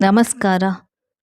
ನಮಸ್ಕಾರ.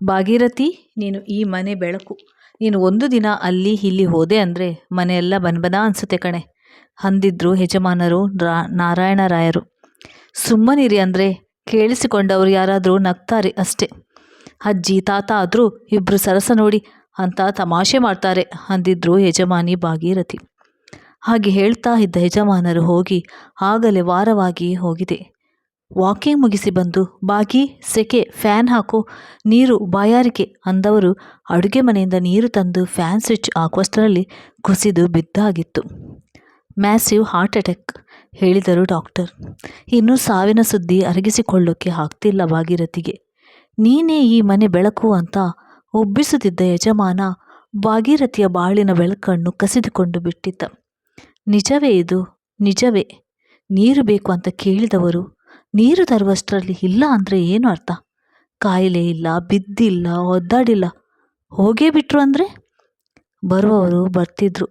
ಭಾಗೀರಥಿ, ನೀನು ಈ ಮನೆ ಬೆಳಕು. ನೀನು ಒಂದು ದಿನ ಅಲ್ಲಿ ಇಲ್ಲಿ ಹೋದೆ ಅಂದರೆ ಮನೆಯೆಲ್ಲ ಬನ್ಬನ ಅನಿಸುತ್ತೆ ಕಣೆ. ಅಂದಿದ್ರು ಯಜಮಾನರು ರಾ, ನಾರಾಯಣರಾಯರು. ಸುಮ್ಮನಿರಿ ಅಂದರೆ ಕೇಳಿಸಿಕೊಂಡವರು ಯಾರಾದರೂ ನಗ್ತಾರೆ ಅಷ್ಟೆ. ಅಜ್ಜಿ, ತಾತ ಆದರೂ ಇಬ್ಬರು ಸರಸ ನೋಡಿ ಅಂತ ತಮಾಷೆ ಮಾಡ್ತಾರೆ ಅಂದಿದ್ರು ಯಜಮಾನಿ ಭಾಗೀರಥಿ. ಹಾಗೆ ಹೇಳ್ತಾ ಇದ್ದ ಯಜಮಾನರು ಹೋಗಿ ಆಗಲೇ ವಾರವಾಗಿ ಹೋಗಿದೆ. ವಾಕಿಂಗ್ ಮುಗಿಸಿ ಬಂದು ಬಾಗಿ, ಸೆಕೆ, ಫ್ಯಾನ್ ಹಾಕು, ನೀರು ಬಾಯಾರಿಕೆ ಅಂದವರು ಅಡುಗೆ ಮನೆಯಿಂದ ನೀರು ತಂದು ಫ್ಯಾನ್ ಸ್ವಿಚ್ ಹಾಕುವಷ್ಟರಲ್ಲಿ ಕುಸಿದು ಬಿದ್ದಾಗಿತ್ತು. ಮ್ಯಾಸಿವ್ ಹಾರ್ಟ್ ಅಟ್ಯಾಕ್ ಹೇಳಿದರು ಡಾಕ್ಟರ್. ಇನ್ನೂ ಸಾವಿನ ಸುದ್ದಿ ಅರಗಿಸಿಕೊಳ್ಳೋಕೆ ಆಗ್ತಿಲ್ಲ ಭಾಗೀರಥಿಗೆ. ನೀನೇ ಈ ಮನೆ ಬೆಳಕು ಅಂತ ಒಬ್ಬಿಸುತ್ತಿದ್ದ ಯಜಮಾನ ಭಾಗೀರಥಿಯ ಬಾಳಿನ ಬೆಳಕನ್ನು ಕಸಿದುಕೊಂಡು ಬಿಟ್ಟಿದ್ದ. ನಿಜವೇ ಇದು? ನಿಜವೇ? ನೀರು ಬೇಕು ಅಂತ ಕೇಳಿದವರು ನೀರು ತರುವಷ್ಟರಲ್ಲಿ ಇಲ್ಲ ಅಂದರೆ ಏನು ಅರ್ಥ? ಕಾಯಿಲೆ ಇಲ್ಲ, ಬಿದ್ದಿಲ್ಲ, ಒದ್ದಾಡಿಲ್ಲ. ಹೋಗೇ ಬಿಟ್ರು ಅಂದರೆ? ಬರುವವರು ಬರ್ತಿದ್ರು.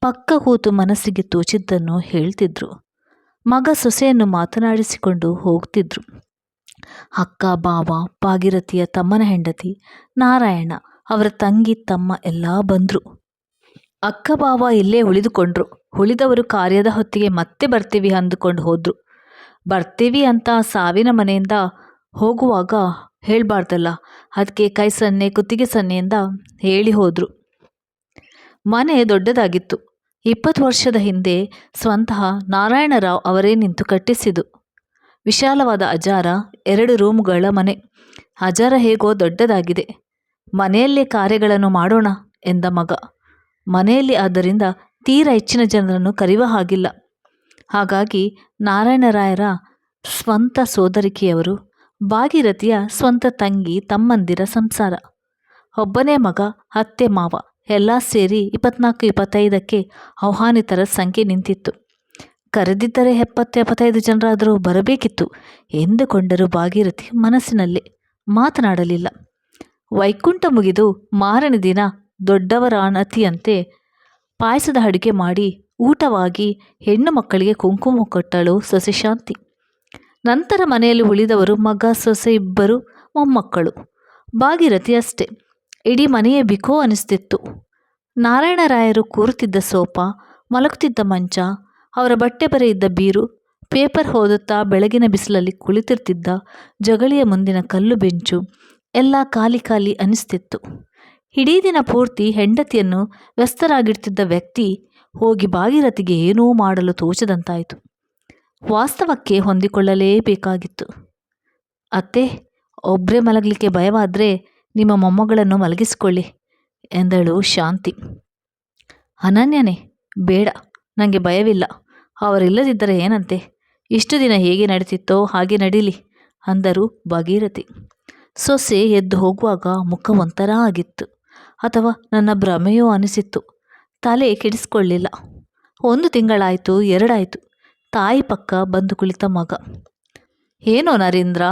ಪಕ್ಕ ಕೂತು ಮನಸ್ಸಿಗೆ ತೋಚಿದ್ದನ್ನು ಹೇಳ್ತಿದ್ರು. ಮಗ ಸೊಸೆಯನ್ನು ಮಾತನಾಡಿಸಿಕೊಂಡು ಹೋಗ್ತಿದ್ರು. ಅಕ್ಕ ಬಾವ ಭಾಗಿರಥಿಯ ತಮ್ಮನ ಹೆಂಡತಿ, ನಾರಾಯಣ, ಅವರ ತಂಗಿ, ತಮ್ಮ ಎಲ್ಲ ಬಂದರು. ಅಕ್ಕ ಬಾವ ಇಲ್ಲೇ ಉಳಿದುಕೊಂಡ್ರು. ಉಳಿದವರು ಕಾರ್ಯದ ಹೊತ್ತಿಗೆ ಮತ್ತೆ ಬರ್ತೀವಿ ಅಂದುಕೊಂಡು ಹೋದರು. ಬರ್ತೀವಿ ಅಂತ ಸಾವಿನ ಮನೆಯಿಂದ ಹೋಗುವಾಗ ಹೇಳಬಾರ್ದಲ್ಲ. ಅದಕ್ಕೆ ಕೈ ಸನ್ನೆ, ಕುತ್ತಿಗೆ ಸನ್ನೆಯಿಂದ ಹೇಳಿ ಹೋದರು. ಮನೆ ದೊಡ್ಡದಾಗಿತ್ತು. ಇಪ್ಪತ್ತು ವರ್ಷದ ಹಿಂದೆ ಸ್ವಂತಹ ನಾರಾಯಣರಾವ್ ಅವರೇ ನಿಂತು ಕಟ್ಟಿಸಿದು ವಿಶಾಲವಾದ ಅಜಾರ, ಎರಡು ರೂಮ್ಗಳ ಮನೆ. ಅಜಾರ ಹೇಗೋ ದೊಡ್ಡದಾಗಿದೆ. ಮನೆಯಲ್ಲೇ ಕಾರ್ಯಗಳನ್ನು ಮಾಡೋಣ ಎಂದ ಮಗ. ಮನೆಯಲ್ಲಿ ಆದ್ದರಿಂದ ತೀರ ಹೆಚ್ಚಿನ ಜನರನ್ನು ಕರೆಯುವ ಹಾಗಿಲ್ಲ. ಹಾಗಾಗಿ ನಾರಾಯಣರಾಯರ ಸ್ವಂತ ಸೋದರಿಕೆಯವರು ಭಾಗೀರಥಿಯ ಸ್ವಂತ ತಂಗಿ ತಮ್ಮಂದಿರ ಸಂಸಾರ. ಒಬ್ಬನೇ ಮಗ, ಅತ್ತೆ ಮಾವ, ಎಲ್ಲ ಸೇರಿ ಇಪ್ಪತ್ನಾಲ್ಕು, ಇಪ್ಪತ್ತೈದಕ್ಕೆ ಆಹ್ವಾನಿತರ ಸಂಖ್ಯೆ ನಿಂತಿತ್ತು. ಕರೆದಿದ್ದರೆ ಎಪ್ಪತ್ತು, ಎಪ್ಪತ್ತೈದು ಜನರಾದರೂ ಬರಬೇಕಿತ್ತು. ಎಂದುಕೊಂಡರು ಭಾಗೀರಥಿ ಮನಸ್ಸಿನಲ್ಲಿ ಮಾತನಾಡಲಿಲ್ಲ. ವೈಕುಂಠ ಮುಗಿದು ಮಾರನೇ ದಿನ ದೊಡ್ಡವರ ಅಣತಿಯಂತೆ ಪಾಯಸದ ಅಡುಗೆ ಮಾಡಿ ಊಟವಾಗಿ ಹೆಣ್ಣು ಮಕ್ಕಳಿಗೆ ಕುಂಕುಮ ಕೊಟ್ಟಳು ಸೊಸೆ ಶಾಂತಿ. ನಂತರ ಮನೆಯಲ್ಲಿ ಉಳಿದವರು ಮಗ, ಸೊಸೆ ಇಬ್ಬರು ಮೊಮ್ಮಕ್ಕಳು. ಭಾಗಿರಥಿ ಅಷ್ಟೆ. ಇಡೀ ಮನೆಯೇ ಬಿಕೋ ಅನಿಸ್ತಿತ್ತು. ನಾರಾಯಣರಾಯರು ಕೂರುತ್ತಿದ್ದ ಸೋಪ ಮಲಗುತ್ತಿದ್ದ ಮಂಚ, ಅವರ ಬಟ್ಟೆ ಬರೆ ಇದ್ದ ಬೀರು, ಪೇಪರ್ ಓದುತ್ತಾ ಬೆಳಗಿನ ಬಿಸಿಲಲ್ಲಿ ಕುಳಿತಿರ್ತಿದ್ದ ಜಗಳಿಯ ಮುಂದಿನ ಕಲ್ಲು ಬೆಂಚು, ಎಲ್ಲ ಖಾಲಿ ಖಾಲಿ ಅನಿಸ್ತಿತ್ತು. ಇಡೀ ದಿನ ಪೂರ್ತಿ ಹೆಂಡತಿಯನ್ನು ವ್ಯಸ್ತರಾಗಿಡ್ತಿದ್ದ ವ್ಯಕ್ತಿ ಹೋಗಿ ಭಾಗೀರಥಿಗೆ ಏನೂ ಮಾಡಲು ತೋಚದಂತಾಯಿತು. ವಾಸ್ತವಕ್ಕೆ ಹೊಂದಿಕೊಳ್ಳಲೇಬೇಕಾಗಿತ್ತು. ಅತ್ತೆ ಒಬ್ಬರೇ ಮಲಗಲಿಕ್ಕೆ ಭಯವಾದರೆ ನಿಮ್ಮ ಮೊಮ್ಮಗಳನ್ನು ಮಲಗಿಸಿಕೊಳ್ಳಿ, ಎಂದಳು ಶಾಂತಿ. ಅನನ್ಯನೇ, ಬೇಡ ನನಗೆ ಭಯವಿಲ್ಲ. ಅವರಿಲ್ಲದಿದ್ದರೆ ಏನಂತೆ? ಇಷ್ಟು ದಿನ ಹೇಗೆ ನಡೀತಿತ್ತೋ ಹಾಗೆ ನಡೀಲಿ, ಅಂದರು ಭಾಗೀರಥಿ. ಸೊಸೆ ಎದ್ದು ಹೋಗುವಾಗ ಮುಖ ಒಂಥರ ಆಗಿತ್ತು ಅಥವಾ ನನ್ನ ಭ್ರಮೆಯೋ ಅನಿಸಿತ್ತು. ತಲೆ ಕೆಡಿಸ್ಕೊಳ್ಳಿಲ್ಲ. ಒಂದು ತಿಂಗಳಾಯಿತು, ಎರಡಾಯಿತು. ತಾಯಿ ಪಕ್ಕ ಬಂದು ಕುಳಿತ ಮಗ. ಏನೋ ನರೇಂದ್ರ,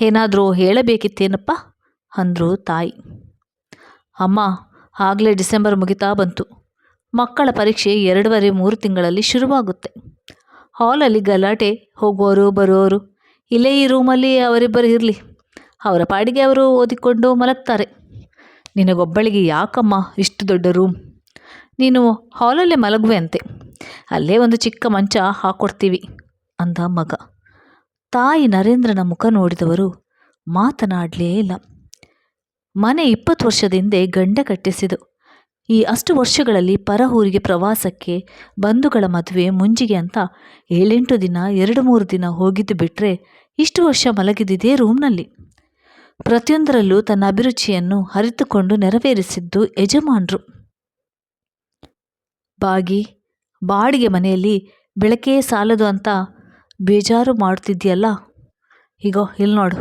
ಏನಾದರೂ ಹೇಳಬೇಕಿತ್ತೇನಪ್ಪ? ಅಂದರು ತಾಯಿ. ಅಮ್ಮ, ಆಗಲೇ ಡಿಸೆಂಬರ್ ಮುಗಿತಾ ಬಂತು. ಮಕ್ಕಳ ಪರೀಕ್ಷೆ ಎರಡೂವರೆ ಮೂರು ತಿಂಗಳಲ್ಲಿ ಶುರುವಾಗುತ್ತೆ. ಹಾಲಲ್ಲಿ ಗಲಾಟೆ ಹೋಗೋರು ಬರೋರು ಇಲ್ಲೇ ಈ ರೂಮಲ್ಲಿ ಅವರಿಬ್ಬರು ಇರಲಿ. ಅವರ ಪಾಡಿಗೆ ಅವರು ಓದಿಕೊಂಡು ಮಲಗ್ತಾರೆ. ನಿನಗೊಬ್ಬಳಿಗೆ ಯಾಕಮ್ಮ ಇಷ್ಟು ದೊಡ್ಡ ರೂಮ್? ನೀನು ಹಾಲಲ್ಲೇ ಮಲಗುವೆ ಅಂತೆ. ಅಲ್ಲೇ ಒಂದು ಚಿಕ್ಕ ಮಂಚ ಹಾಕ್ಕೊಡ್ತೀವಿ ಅಂದ ಮಗ. ತಾಯಿ ನರೇಂದ್ರನ ಮುಖ ನೋಡಿದವರು ಮಾತನಾಡಲೇ ಇಲ್ಲ. ಮನೆ ಇಪ್ಪತ್ತು ವರ್ಷದ ಹಿಂದೆ ಗಂಡ ಕಟ್ಟಿಸಿದು. ಈ ಅಷ್ಟು ವರ್ಷಗಳಲ್ಲಿ ಪರಹೂರಿಗೆ ಪ್ರವಾಸಕ್ಕೆ ಬಂಧುಗಳ ಮದುವೆ ಮುಂಜಿಗೆ ಅಂತ ಏಳೆಂಟು ದಿನ, ಎರಡು ಮೂರು ದಿನ ಹೋಗಿದ್ದು ಬಿಟ್ಟರೆ ಇಷ್ಟು ವರ್ಷ ಮಲಗಿದ್ದಿದೆ ರೂಮ್ನಲ್ಲಿ. ಪ್ರತಿಯೊಂದರಲ್ಲೂ ತನ್ನ ಅಭಿರುಚಿಯನ್ನು ಹರಿತುಕೊಂಡು ನೆರವೇರಿಸಿದ್ದು ಯಜಮಾನ್ರು. ಬಾಗಿ, ಬಾಡಿಗೆ ಮನೆಯಲ್ಲಿ ಬೆಳಕೇ ಸಾಲದು ಅಂತ ಬೇಜಾರು ಮಾಡ್ತಿದ್ದೀಯಲ್ಲ ಈಗೋ ಇಲ್ಲಿ ನೋಡು.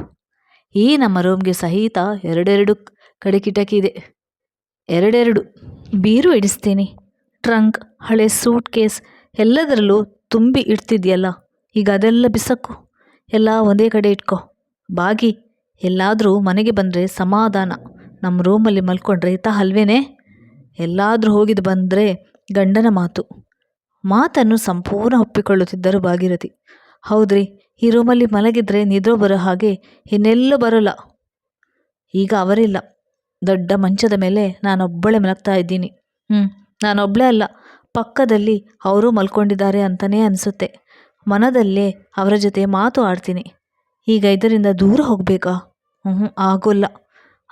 ಈ ನಮ್ಮ ರೂಮ್ಗೆ ಸಹಿತ ಎರಡೆರಡು ಕಡೆ ಕಿಟಕಿ ಇದೆ. ಎರಡೆರಡು ಬೀರು ಇಡಿಸ್ತೀನಿ. ಟ್ರಂಕ್, ಹಳೆ ಸೂಟ್ ಕೇಸ್ ಎಲ್ಲದರಲ್ಲೂ ತುಂಬಿ ಇಡ್ತಿದ್ಯಲ್ಲ ಈಗ ಅದೆಲ್ಲ ಬಿಸಕ್ಕು ಎಲ್ಲ ಒಂದೇ ಕಡೆ ಇಟ್ಕೋ. ಬಾಗಿ, ಎಲ್ಲಾದರೂ ಮನೆಗೆ ಬಂದರೆ ಸಮಾಧಾನ. ನಮ್ಮ ರೂಮಲ್ಲಿ ಮಲ್ಕೊಂಡ್ರೆ ತಾ ಅಲ್ವೇನೆ ಎಲ್ಲಾದರೂ ಹೋಗಿದ್ದು ಬಂದರೆ ಗಂಡನ ಮಾತು. ಮಾತನ್ನು ಸಂಪೂರ್ಣ ಒಪ್ಪಿಕೊಳ್ಳುತ್ತಿದ್ದರು ಭಾಗೀರಥಿ ಹೌದ್ರಿ, ಈ ರೂಮಲ್ಲಿ ಮಲಗಿದ್ರೆ ನಿದ್ರೆ ಬರೋ ಹಾಗೆ ಇನ್ನೆಲ್ಲೂ ಬರೋಲ್ಲ. ಈಗ ಅವರಿಲ್ಲ. ದೊಡ್ಡ ಮಂಚದ ಮೇಲೆ ನಾನೊಬ್ಬಳೆ ಮಲಗ್ತಾ ಇದ್ದೀನಿ. ಹ್ಞೂ ನಾನೊಬ್ಬಳೇ ಅಲ್ಲ. ಪಕ್ಕದಲ್ಲಿ ಅವರೂ ಮಲ್ಕೊಂಡಿದ್ದಾರೆ ಅಂತಲೇ ಅನಿಸುತ್ತೆ. ಮನದಲ್ಲೇ ಅವರ ಜೊತೆ ಮಾತು ಆಡ್ತೀನಿ. ಈಗ ಇದರಿಂದ ದೂರ ಹೋಗಬೇಕಾ? ಹ್ಞೂ ಆಗೋಲ್ಲ.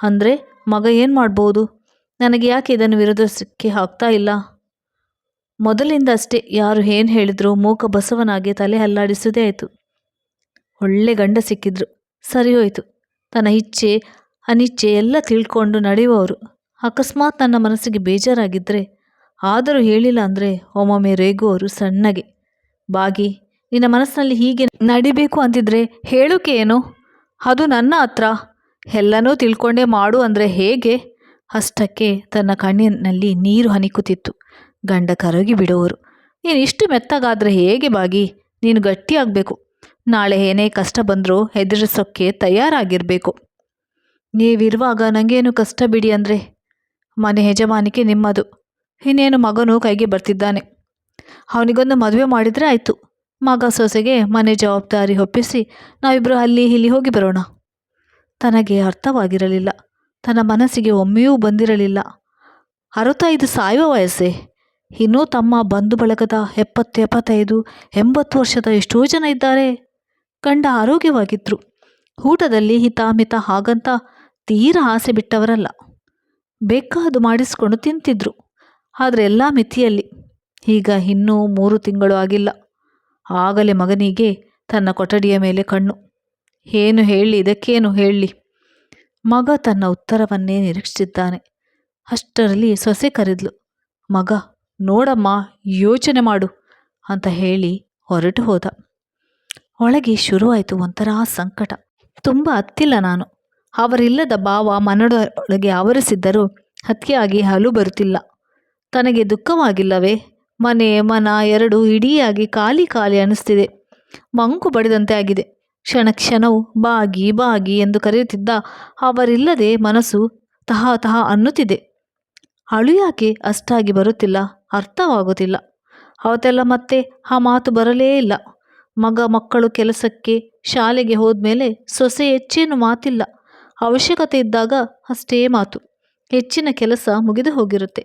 ಅಂದರೆ ಮಗ ಏನು ಮಾಡ್ಬೋದು? ನನಗೆ ಯಾಕೆ ಇದನ್ನು ವಿರೋಧಿಸಕ್ಕೆ ಆಗ್ತಾ ಇಲ್ಲ? ಮೊದಲಿಂದ ಅಷ್ಟೇ ಯಾರು ಏನು ಹೇಳಿದ್ರು ಮೂಕ ಬಸವನಾಗಿ ತಲೆ ಅಲ್ಲಾಡಿಸೋದೇ ಆಯಿತು. ಒಳ್ಳೆ ಗಂಡ ಸಿಕ್ಕಿದ್ರು. ಸರಿ ಹೋಯಿತು. ತನ್ನ ಇಚ್ಛೆ, ಅನಿಚ್ಛೆ ಎಲ್ಲ ತಿಳ್ಕೊಂಡು ನಡೆಯುವವರು. ಅಕಸ್ಮಾತ್ ನನ್ನ ಮನಸ್ಸಿಗೆ ಬೇಜಾರಾಗಿದ್ದರೆ ಆದರೂ ಹೇಳಿಲ್ಲ ಅಂದರೆ ಒಮ್ಮೊಮ್ಮೆ ರೇಗುವವರು ಸಣ್ಣಗೆ. ಬಾಗಿ, ನಿನ್ನ ಮನಸ್ಸಿನಲ್ಲಿ ಹೀಗೆ ನಡಿಬೇಕು ಅಂತಿದ್ರೆ ಹೇಳೋಕೆ ಏನು? ಅದು ನನ್ನ ಹತ್ರ. ಎಲ್ಲನೂ ತಿಳ್ಕೊಂಡೇ ಮಾಡು ಅಂದರೆ ಹೇಗೆ? ಅಷ್ಟಕ್ಕೆ ತನ್ನ ಕಣ್ಣಿನಲ್ಲಿ ನೀರು ಹನಿಕುತ್ತಿತ್ತು. ಗಂಡ ಕರಗಿ ಬಿಡೋರು ನೀನು ಇಷ್ಟು ಮೆತ್ತಗಾದರೆ ಹೇಗೆ ಬಾಗಿ? ನೀನು ಗಟ್ಟಿಯಾಗಬೇಕು. ನಾಳೆ ಏನೇ ಕಷ್ಟ ಬಂದರೂ ಹೆದರಿಸೋಕ್ಕೆ ತಯಾರಾಗಿರಬೇಕು. ನೀವಿರುವಾಗ ನನಗೇನು ಕಷ್ಟ ಬಿಡಿ ಅಂದರೆ? ಮನೆ ಯಜಮಾನಿಕೆ ನಿಮ್ಮದು. ಇನ್ನೇನು ಮಗನು ಕೈಗೆ ಬರ್ತಿದ್ದಾನೆ. ಅವನಿಗೊಂದು ಮದುವೆ ಮಾಡಿದರೆ ಆಯಿತು. ಮಗ ಸೊಸೆಗೆ ಮನೆ ಜವಾಬ್ದಾರಿ ಒಪ್ಪಿಸಿ ನಾವಿಬ್ಬರು ಅಲ್ಲಿ ಇಲ್ಲಿ ಹೋಗಿ ಬರೋಣ. ತನಗೆ ಅರ್ಥವಾಗಿರಲಿಲ್ಲ. ತನ್ನ ಮನಸ್ಸಿಗೆ ಒಮ್ಮೆಯೂ ಬಂದಿರಲಿಲ್ಲ. ಅರವತ್ತೈದು ಸಾಯುವ ವಯಸ್ಸೇ. ಇನ್ನೂ ತಮ್ಮ ಬಂಧು ಬಳಗದ ಎಪ್ಪತ್ತು ಎಪ್ಪತ್ತೈದು ಎಂಬತ್ತು ವರ್ಷದ ಎಷ್ಟೋ ಜನ ಇದ್ದಾರೆ. ಕಂಡ ಆರೋಗ್ಯವಾಗಿದ್ದರು ಊಟದಲ್ಲಿ ಹಿತಾಮಿತ ಹಾಗಂತ ತೀರ ಆಸೆ ಬಿಟ್ಟವರಲ್ಲ. ಬೇಕಾದು ಮಾಡಿಸ್ಕೊಂಡು ತಿಂತಿದ್ರು. ಆದರೆ ಎಲ್ಲ ಮಿತಿಯಲ್ಲಿ. ಈಗ ಇನ್ನೂ ಮೂರು ತಿಂಗಳು ಆಗಿಲ್ಲ. ಆಗಲೇ ಮಗನಿಗೆ ತನ್ನ ಕೊಠಡಿಯ ಮೇಲೆ ಕಣ್ಣು. ಏನು ಹೇಳಿ, ಇದಕ್ಕೇನು ಹೇಳಲಿ ಮಗ ತನ್ನ ಉತ್ತರವನ್ನೇ ನಿರೀಕ್ಷಿಸಿದ್ದಾನೆ. ಅಷ್ಟರಲ್ಲಿ ಸೊಸೆ ಕರೆದ್ಲು, ಮಗ ನೋಡಮ್ಮ, ಯೋಚನೆ ಮಾಡು ಅಂತ ಹೇಳಿ ಹೊರಟು ಹೋದ. ಒಳಗೆ ಶುರುವಾಯಿತು ಒಂಥರ ಸಂಕಟ. ತುಂಬ ಹತ್ತಿಲ್ಲ ನಾನು. ಅವರಿಲ್ಲದ ಭಾವ ಮನಡೊಳಗೆ ಆವರಿಸಿದ್ದರೂ ಹತ್ಯೆಯಾಗಿ ಹಲು ಬರುತ್ತಿಲ್ಲ. ತನಗೆ ದುಃಖವಾಗಿಲ್ಲವೇ? ಮನೆ, ಮನ ಎರಡು ಇಡೀಯಾಗಿ ಖಾಲಿ ಖಾಲಿ ಅನ್ನಿಸ್ತಿದೆ. ಮಂಕು ಬಡಿದಂತೆ ಆಗಿದೆ. ಕ್ಷಣ ಕ್ಷಣವು ಬಾಗಿ ಬಾಗಿ ಎಂದು ಕರೆಯುತ್ತಿದ್ದ ಅವರಿಲ್ಲದೆ ಮನಸ್ಸು ತಹ ತಹ ಅನ್ನುತ್ತಿದೆ. ಅಳು ಯಾಕೆ ಅಷ್ಟಾಗಿ ಬರುತ್ತಿಲ್ಲ? ಅರ್ಥವಾಗುತ್ತಿಲ್ಲ ಅವತ್ತೆಲ್ಲ ಮತ್ತೆ ಆ ಮಾತು ಬರಲೇ ಇಲ್ಲ. ಮಗ ಮಕ್ಕಳು ಕೆಲಸಕ್ಕೆ ಶಾಲೆಗೆ ಹೋದ್ಮೇಲೆ ಸೊಸೆ ಹೆಚ್ಚೇನು ಮಾತಿಲ್ಲ. ಅವಶ್ಯಕತೆ ಇದ್ದಾಗ ಅಷ್ಟೇ ಮಾತು. ಹೆಚ್ಚಿನ ಕೆಲಸ ಮುಗಿದು ಹೋಗಿರುತ್ತೆ.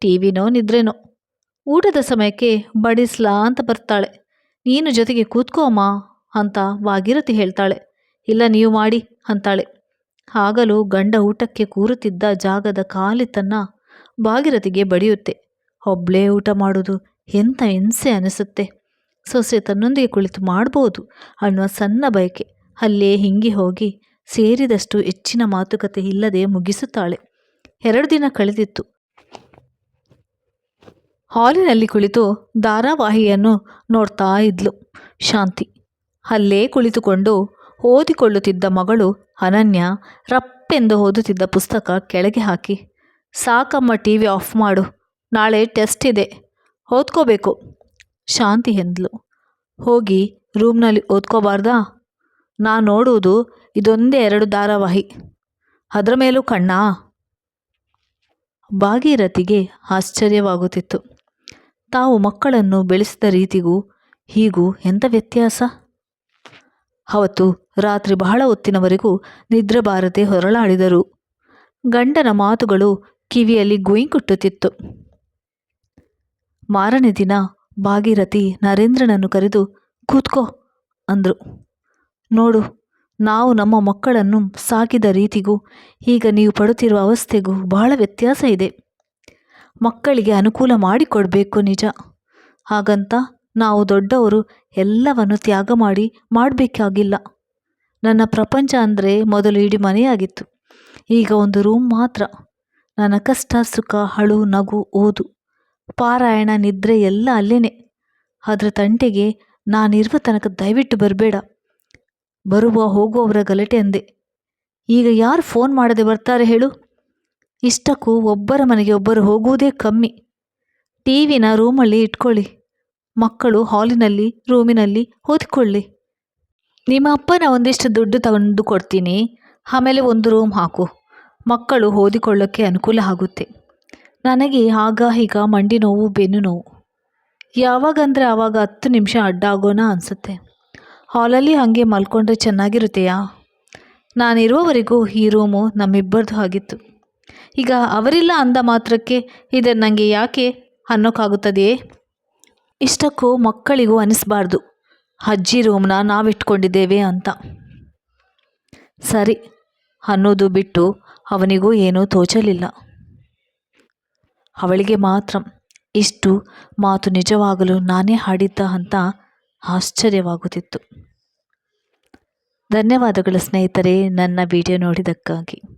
ಟಿವಿನೋ ನಿದ್ರೆನೋ ಊಟದ ಸಮಯಕ್ಕೆ ಬಡಿಸ್ಲಾ ಅಂತ ಬರ್ತಾಳೆ. ನೀನು ಜೊತೆಗೆ ಕೂತ್ಕೋಮ್ಮ ಅಂತ ಭಾಗೀರಥಿ ಹೇಳ್ತಾಳೆ. ಇಲ್ಲ ನೀವು ಮಾಡಿ ಅಂತಾಳೆ. ಆಗಲೂ ಗಂಡ ಊಟಕ್ಕೆ ಕೂರುತ್ತಿದ್ದ ಜಾಗದ ಕಾಲಿತನ್ನ ಭಾಗಿರಥಿಗೆ ಬಡಿಯುತ್ತೆ. ಒಬ್ಬಳೇ ಊಟ ಮಾಡೋದು ಎಂಥ ಹಿಂಸೆ ಅನಿಸುತ್ತೆ. ಸೊಸೆ ತನ್ನೊಂದಿಗೆ ಕುಳಿತು ಮಾಡ್ಬೋದು ಅನ್ನುವ ಸಣ್ಣ ಬಯಕೆ ಅಲ್ಲೇ ಹಿಂಗಿ ಹೋಗಿ ಸೇರಿದಷ್ಟು ಹೆಚ್ಚಿನ ಮಾತುಕತೆ ಇಲ್ಲದೆ ಮುಗಿಸುತ್ತಾಳೆ. ಎರಡು ದಿನ ಕಳೆದಿತ್ತು. ಹಾಲಿನಲ್ಲಿ ಕುಳಿತು ಧಾರಾವಾಹಿಯನ್ನು ನೋಡ್ತಾ ಇದ್ಲು ಶಾಂತಿ. ಅಲ್ಲೇ ಕುಳಿತುಕೊಂಡು ಓದಿಕೊಳ್ಳುತ್ತಿದ್ದ ಮಗಳು ಅನನ್ಯ ರಪ್ಪೆಂದು ಓದುತ್ತಿದ್ದ ಪುಸ್ತಕ ಕೆಳಗೆ ಹಾಕಿ, ಸಾಕಮ್ಮ ಟಿ ವಿ ಆಫ್ ಮಾಡು. ನಾಳೆ ಟೆಸ್ಟ್ ಇದೆ. ಓದ್ಕೋಬೇಕು. ಶಾಂತಿ ಎಂದ್ಲು. ಹೋಗಿ ರೂಮ್ನಲ್ಲಿ ಓದ್ಕೋಬಾರ್ದಾ? ನಾ ನೋಡುವುದು ಇದೊಂದೇ ಎರಡು ಧಾರಾವಾಹಿ. ಅದರ ಮೇಲೂ ಕಣ್ಣಾ? ಭಾಗೀರಥಿಗೆ ಆಶ್ಚರ್ಯವಾಗುತ್ತಿತ್ತು. ತಾವು ಮಕ್ಕಳನ್ನು ಬೆಳೆಸಿದ ರೀತಿಗೂ ಹೀಗೂ ಎಂಥ ವ್ಯತ್ಯಾಸ? ಅವತ್ತು ರಾತ್ರಿ ಬಹಳ ಹೊತ್ತಿನವರೆಗೂ ನಿದ್ರೆ ಬಾರದೆ ಹೊರಳಾಡಿದರು ಗಂಡನ ಮಾತುಗಳು ಕಿವಿಯಲ್ಲಿ ಗುಯಿಂಕುಟ್ಟುತ್ತಿತ್ತು. ಮಾರನೇ ದಿನ ಭಾಗೀರಥಿ ನರೇಂದ್ರನನ್ನು ಕರೆದು, ಕೂತ್ಕೋ ಅಂದರು. ನೋಡು, ನಾವು ನಮ್ಮ ಮಕ್ಕಳನ್ನು ಸಾಕಿದ ರೀತಿಗೂ, ಈಗ ನೀವು ಪಡುತ್ತಿರುವ ಅವಸ್ಥೆಗೂ ಬಹಳ ವ್ಯತ್ಯಾಸ ಇದೆ. ಮಕ್ಕಳಿಗೆ ಅನುಕೂಲ ಮಾಡಿಕೊಡಬೇಕು ನಿಜ. ಹಾಗಂತ ನಾವು ದೊಡ್ಡವರು ಎಲ್ಲವನ್ನು ತ್ಯಾಗ ಮಾಡಿ ಮಾಡಬೇಕಾಗಿಲ್ಲ. ನನ್ನ ಪ್ರಪಂಚ ಅಂದರೆ ಮೊದಲು ಇಡೀ ಮನೆಯಾಗಿತ್ತು. ಈಗ ಒಂದು ರೂಮ್ ಮಾತ್ರ. ನನ್ನ ಕಷ್ಟ, ಸುಖ, ಹಳು, ನಗು, ಓದು. ಪಾರಾಯಣ ನಿದ್ರೆ ಎಲ್ಲ ಅಲ್ಲೇನೆ. ಅದರ ತಂಟೆಗೆ ನಾನಿರುವ ತನಕ ದಯವಿಟ್ಟು ಬರಬೇಡ. ಬರುವ ಹೋಗುವವರ ಗಲಾಟೆ ಅಂದೆ. ಈಗ ಯಾರು ಫೋನ್ ಮಾಡದೆ ಬರ್ತಾರೆ ಹೇಳು? ಇಷ್ಟಕ್ಕೂ ಒಬ್ಬರ ಮನೆಗೆ ಒಬ್ಬರು ಹೋಗುವುದೇ ಕಮ್ಮಿ. ಟಿ ವಿನ ರೂಮಲ್ಲಿ ಇಟ್ಕೊಳ್ಳಿ. ಮಕ್ಕಳು ಹಾಲಿನಲ್ಲಿ, ರೂಮಿನಲ್ಲಿ ಓದಿಕೊಳ್ಳಿ. ನಿಮ್ಮ ಅಪ್ಪನ ಒಂದಿಷ್ಟು ದುಡ್ಡು ತಗೊಂಡು ಕೊಡ್ತೀನಿ. ಆಮೇಲೆ ಒಂದು ರೂಮ್ ಹಾಕು. ಮಕ್ಕಳು ಓದಿಕೊಳ್ಳೋಕ್ಕೆ ಅನುಕೂಲ ಆಗುತ್ತೆ. ನನಗೆ ಆಗ, ಈಗ ಮಂಡಿ ನೋವು, ಬೆನ್ನು ನೋವು. ಯಾವಾಗಂದರೆ ಆವಾಗ ಹತ್ತು ನಿಮಿಷ ಅಡ್ಡ ಆಗೋಣ ಅನಿಸುತ್ತೆ. ಹಾಲಲ್ಲಿ ಹಾಗೆ ಮಲ್ಕೊಂಡ್ರೆ ಚೆನ್ನಾಗಿರುತ್ತೆಯಾ? ನಾನಿರುವವರೆಗೂ ಈ ರೂಮು ನಮ್ಮಿಬ್ಬರದು ಆಗಿತ್ತು. ಈಗ ಅವರಿಲ್ಲ ಅಂದ ಮಾತ್ರಕ್ಕೆ ಇದನ್ನು ನನಗೆ ಯಾಕೆ ಅನ್ನೋಕ್ಕಾಗುತ್ತದೆಯೇ ಇಷ್ಟಕ್ಕೂ ಮಕ್ಕಳಿಗೂ ಅನಿಸ್ಬಾರ್ದು. ಅಜ್ಜಿ ರೂಮ್ನ ನಾವಿಟ್ಕೊಂಡಿದ್ದೇವೆ ಅಂತ. ಸರಿ, ಅನ್ನೋದು ಬಿಟ್ಟು ಅವನಿಗೂ ಏನೂ ತೋಚಲಿಲ್ಲ. ಅವಳಿಗೆ ಮಾತ್ರ. ಇಷ್ಟು ಮಾತು ನಿಜವಾಗಲು ನಾನೇ ಹಾಡಿದ್ದ ಅಂತ ಆಶ್ಚರ್ಯವಾಗುತ್ತಿತ್ತು. ಧನ್ಯವಾದಗಳು ಸ್ನೇಹಿತರೆ ನನ್ನ ವಿಡಿಯೋ ನೋಡಿದ್ದಕ್ಕಾಗಿ.